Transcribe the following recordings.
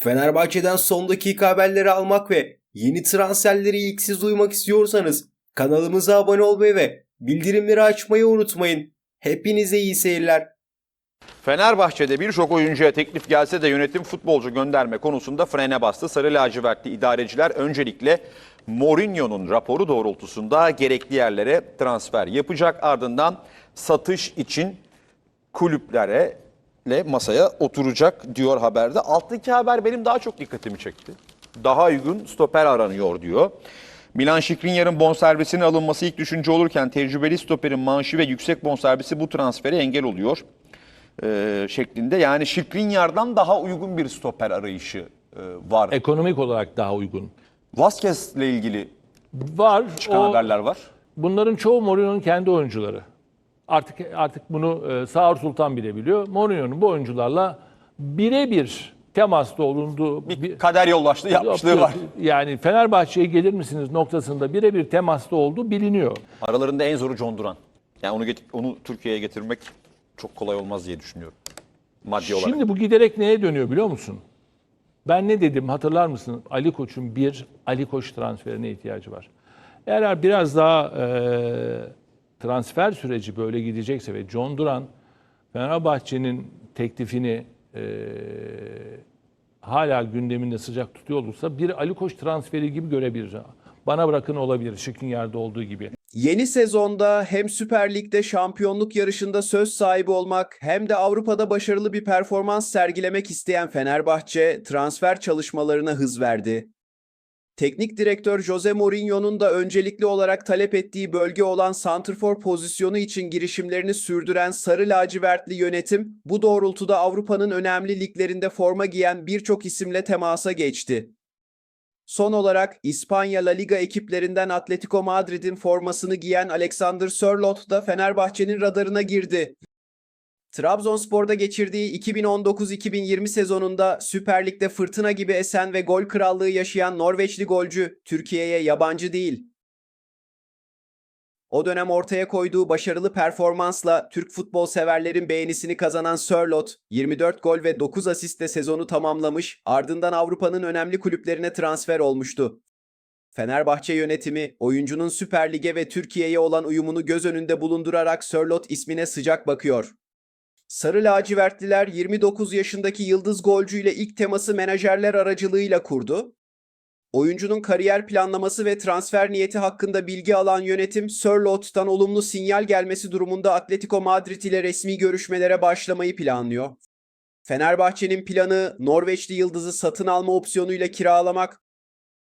Fenerbahçe'den son dakika haberleri almak ve yeni transferleri ilk siz duymak istiyorsanız kanalımıza abone olmayı ve bildirimleri açmayı unutmayın. Hepinize iyi seyirler. Fenerbahçe'de birçok oyuncuya teklif gelse de yönetim futbolcu gönderme konusunda frene bastı. Sarı lacivertli idareciler öncelikle Mourinho'nun raporu doğrultusunda gerekli yerlere transfer yapacak. Ardından satış için kulüplere ile masaya oturacak diyor haberde. Alttaki haber benim daha çok dikkatimi çekti. Daha uygun stoper aranıyor diyor. Milan Skriniar'ın bonservisinin alınması ilk düşünce olurken tecrübeli stoperin maaşı ve yüksek bonservisi bu transfere engel oluyor e, şeklinde. Yani Skriniar'dan daha uygun bir stoper arayışı e, var. Ekonomik olarak daha uygun. Vazquez ile ilgili Var. çıkan o- haberler var. Bunların çoğu Mourinho'nun kendi oyuncuları. Artık artık bunu e, Sağır Sultan bile biliyor. Mourinho'nun bu oyuncularla birebir temasta olunduğu Bir kader yoldaşlığı yapmışlığı var. Yani Fenerbahçe'ye gelir misiniz noktasında birebir temasta olduğu biliniyor. Aralarında en zoru John Duran. Yani onu get- onu Türkiye'ye getirmek çok kolay olmaz diye düşünüyorum. Maddi olarak. Şimdi bu giderek neye dönüyor biliyor musun? Ben ne dedim hatırlar mısın? Ali Koç'un bir Ali Koç transferine ihtiyacı var. Eğer biraz daha e, transfer süreci böyle gidecekse ve John Duran Fenerbahçe'nin teklifini e, hala gündeminde sıcak tutuyor olursa bir Ali Koç transferi gibi görebiliriz. Bana bırakın olabilir Şıkın yerde olduğu gibi. Yeni sezonda hem Süper Lig'de şampiyonluk yarışında söz sahibi olmak hem de Avrupa'da başarılı bir performans sergilemek isteyen Fenerbahçe transfer çalışmalarına hız verdi. Teknik direktör Jose Mourinho'nun da öncelikli olarak talep ettiği bölge olan santrfor pozisyonu için girişimlerini sürdüren sarı lacivertli yönetim bu doğrultuda Avrupa'nın önemli liglerinde forma giyen birçok isimle temasa geçti. Son olarak İspanya La Liga ekiplerinden Atletico Madrid'in formasını giyen Alexander Sörloth da Fenerbahçe'nin radarına girdi. Trabzonspor'da geçirdiği 2019-2020 sezonunda Süper Lig'de fırtına gibi esen ve gol krallığı yaşayan Norveçli golcü Türkiye'ye yabancı değil. O dönem ortaya koyduğu başarılı performansla Türk futbol severlerin beğenisini kazanan Sörloth, 24 gol ve 9 asistle sezonu tamamlamış, ardından Avrupa'nın önemli kulüplerine transfer olmuştu. Fenerbahçe yönetimi oyuncunun Süper Lig'e ve Türkiye'ye olan uyumunu göz önünde bulundurarak Sörloth ismine sıcak bakıyor. Sarı lacivertliler 29 yaşındaki yıldız golcüyle ilk teması menajerler aracılığıyla kurdu. Oyuncunun kariyer planlaması ve transfer niyeti hakkında bilgi alan yönetim Sörloth'tan olumlu sinyal gelmesi durumunda Atletico Madrid ile resmi görüşmelere başlamayı planlıyor. Fenerbahçe'nin planı Norveçli yıldızı satın alma opsiyonuyla kiralamak.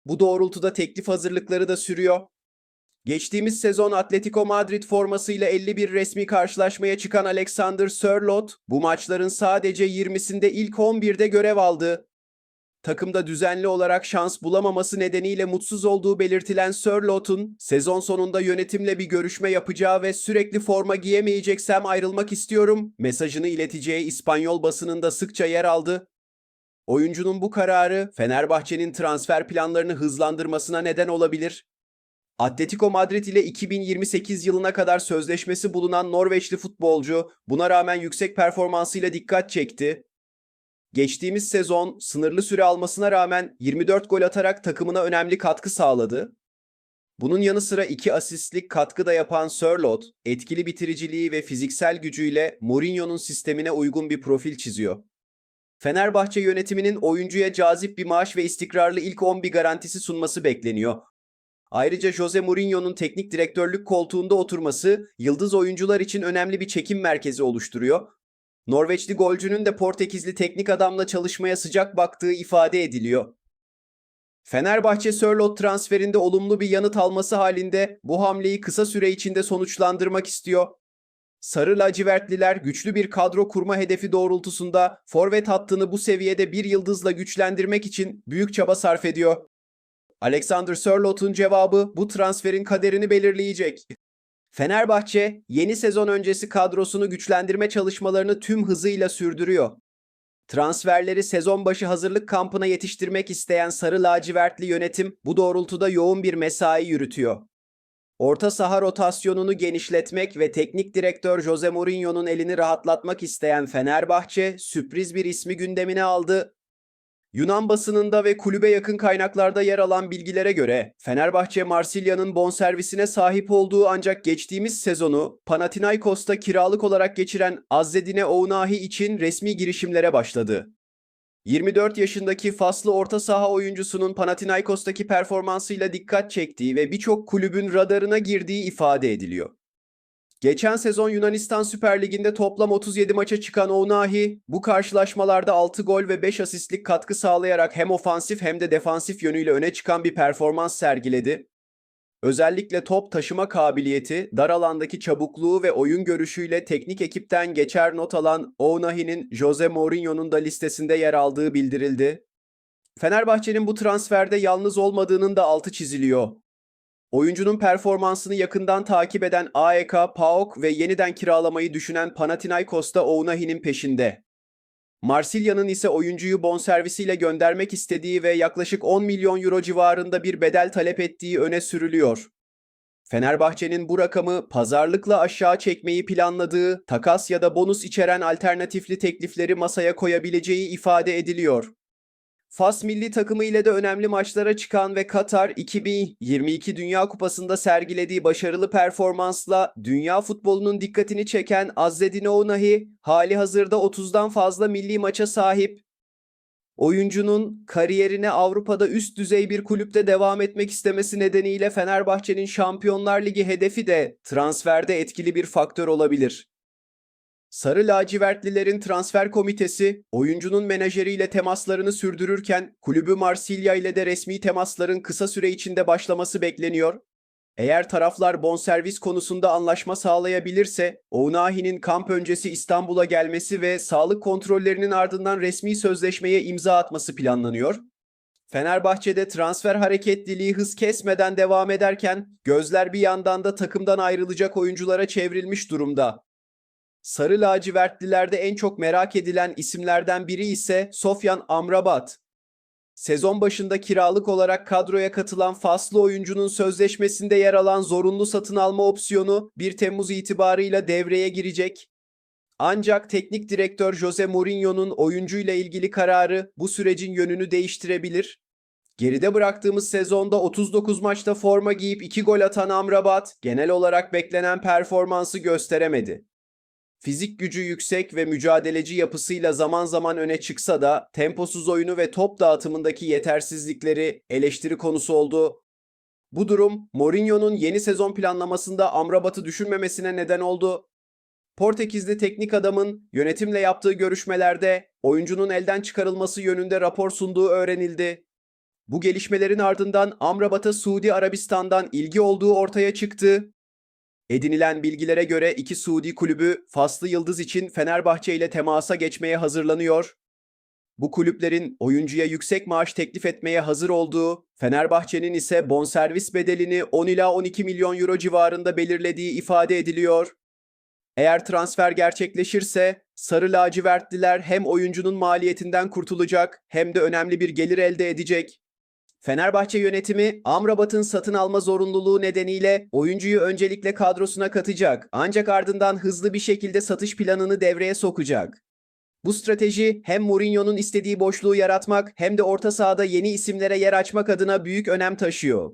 Bu doğrultuda teklif hazırlıkları da sürüyor. Geçtiğimiz sezon Atletico Madrid formasıyla 51 resmi karşılaşmaya çıkan Alexander Sörloth bu maçların sadece 20'sinde ilk 11'de görev aldı. Takımda düzenli olarak şans bulamaması nedeniyle mutsuz olduğu belirtilen Sörloth'un sezon sonunda yönetimle bir görüşme yapacağı ve sürekli forma giyemeyeceksem ayrılmak istiyorum mesajını ileteceği İspanyol basınında sıkça yer aldı. Oyuncunun bu kararı Fenerbahçe'nin transfer planlarını hızlandırmasına neden olabilir. Atletico Madrid ile 2028 yılına kadar sözleşmesi bulunan Norveçli futbolcu buna rağmen yüksek performansıyla dikkat çekti. Geçtiğimiz sezon sınırlı süre almasına rağmen 24 gol atarak takımına önemli katkı sağladı. Bunun yanı sıra 2 asistlik katkı da yapan Sörloth, etkili bitiriciliği ve fiziksel gücüyle Mourinho'nun sistemine uygun bir profil çiziyor. Fenerbahçe yönetiminin oyuncuya cazip bir maaş ve istikrarlı ilk 11 garantisi sunması bekleniyor. Ayrıca Jose Mourinho'nun teknik direktörlük koltuğunda oturması yıldız oyuncular için önemli bir çekim merkezi oluşturuyor. Norveçli golcünün de Portekizli teknik adamla çalışmaya sıcak baktığı ifade ediliyor. Fenerbahçe Sörloth transferinde olumlu bir yanıt alması halinde bu hamleyi kısa süre içinde sonuçlandırmak istiyor. Sarı lacivertliler güçlü bir kadro kurma hedefi doğrultusunda forvet hattını bu seviyede bir yıldızla güçlendirmek için büyük çaba sarf ediyor. Alexander Sörloth'un cevabı bu transferin kaderini belirleyecek. Fenerbahçe yeni sezon öncesi kadrosunu güçlendirme çalışmalarını tüm hızıyla sürdürüyor. Transferleri sezon başı hazırlık kampına yetiştirmek isteyen sarı lacivertli yönetim bu doğrultuda yoğun bir mesai yürütüyor. Orta saha rotasyonunu genişletmek ve teknik direktör Jose Mourinho'nun elini rahatlatmak isteyen Fenerbahçe sürpriz bir ismi gündemine aldı. Yunan basınında ve kulübe yakın kaynaklarda yer alan bilgilere göre Fenerbahçe Marsilya'nın bonservisine sahip olduğu ancak geçtiğimiz sezonu Panathinaikos'ta kiralık olarak geçiren Azzedine Ounahi için resmi girişimlere başladı. 24 yaşındaki Faslı orta saha oyuncusunun Panathinaikos'taki performansıyla dikkat çektiği ve birçok kulübün radarına girdiği ifade ediliyor. Geçen sezon Yunanistan Süper Ligi'nde toplam 37 maça çıkan Ounahi, bu karşılaşmalarda 6 gol ve 5 asistlik katkı sağlayarak hem ofansif hem de defansif yönüyle öne çıkan bir performans sergiledi. Özellikle top taşıma kabiliyeti, dar alandaki çabukluğu ve oyun görüşüyle teknik ekipten geçer not alan Ounahi'nin Jose Mourinho'nun da listesinde yer aldığı bildirildi. Fenerbahçe'nin bu transferde yalnız olmadığının da altı çiziliyor. Oyuncunun performansını yakından takip eden AEK, PAOK ve yeniden kiralamayı düşünen Panathinaikos da Ounahi'nin peşinde. Marsilya'nın ise oyuncuyu bonservisiyle göndermek istediği ve yaklaşık 10 milyon euro civarında bir bedel talep ettiği öne sürülüyor. Fenerbahçe'nin bu rakamı pazarlıkla aşağı çekmeyi planladığı, takas ya da bonus içeren alternatifli teklifleri masaya koyabileceği ifade ediliyor. Fas milli takımı ile de önemli maçlara çıkan ve Katar 2022 Dünya Kupası'nda sergilediği başarılı performansla dünya futbolunun dikkatini çeken Azzedine Ounahi hali hazırda 30'dan fazla milli maça sahip. Oyuncunun kariyerine Avrupa'da üst düzey bir kulüpte devam etmek istemesi nedeniyle Fenerbahçe'nin Şampiyonlar Ligi hedefi de transferde etkili bir faktör olabilir. Sarı lacivertlilerin transfer komitesi oyuncunun menajeriyle temaslarını sürdürürken kulübü Marsilya ile de resmi temasların kısa süre içinde başlaması bekleniyor. Eğer taraflar bonservis konusunda anlaşma sağlayabilirse Ounahi'nin kamp öncesi İstanbul'a gelmesi ve sağlık kontrollerinin ardından resmi sözleşmeye imza atması planlanıyor. Fenerbahçe'de transfer hareketliliği hız kesmeden devam ederken gözler bir yandan da takımdan ayrılacak oyunculara çevrilmiş durumda. Sarı lacivertlilerde en çok merak edilen isimlerden biri ise Sofyan Amrabat. Sezon başında kiralık olarak kadroya katılan Faslı oyuncunun sözleşmesinde yer alan zorunlu satın alma opsiyonu 1 Temmuz itibarıyla devreye girecek. Ancak teknik direktör Jose Mourinho'nun oyuncuyla ilgili kararı bu sürecin yönünü değiştirebilir. Geride bıraktığımız sezonda 39 maçta forma giyip 2 gol atan Amrabat genel olarak beklenen performansı gösteremedi. Fizik gücü yüksek ve mücadeleci yapısıyla zaman zaman öne çıksa da temposuz oyunu ve top dağıtımındaki yetersizlikleri eleştiri konusu oldu. Bu durum Mourinho'nun yeni sezon planlamasında Amrabat'ı düşünmemesine neden oldu. Portekizli teknik adamın yönetimle yaptığı görüşmelerde oyuncunun elden çıkarılması yönünde rapor sunduğu öğrenildi. Bu gelişmelerin ardından Amrabat'a Suudi Arabistan'dan ilgi olduğu ortaya çıktı. Edinilen bilgilere göre iki Suudi kulübü Faslı Yıldız için Fenerbahçe ile temasa geçmeye hazırlanıyor. Bu kulüplerin oyuncuya yüksek maaş teklif etmeye hazır olduğu, Fenerbahçe'nin ise bonservis bedelini 10 ila 12 milyon euro civarında belirlediği ifade ediliyor. Eğer transfer gerçekleşirse Sarı lacivertliler hem oyuncunun maliyetinden kurtulacak hem de önemli bir gelir elde edecek. Fenerbahçe yönetimi Amrabat'ın satın alma zorunluluğu nedeniyle oyuncuyu öncelikle kadrosuna katacak ancak ardından hızlı bir şekilde satış planını devreye sokacak. Bu strateji hem Mourinho'nun istediği boşluğu yaratmak hem de orta sahada yeni isimlere yer açmak adına büyük önem taşıyor.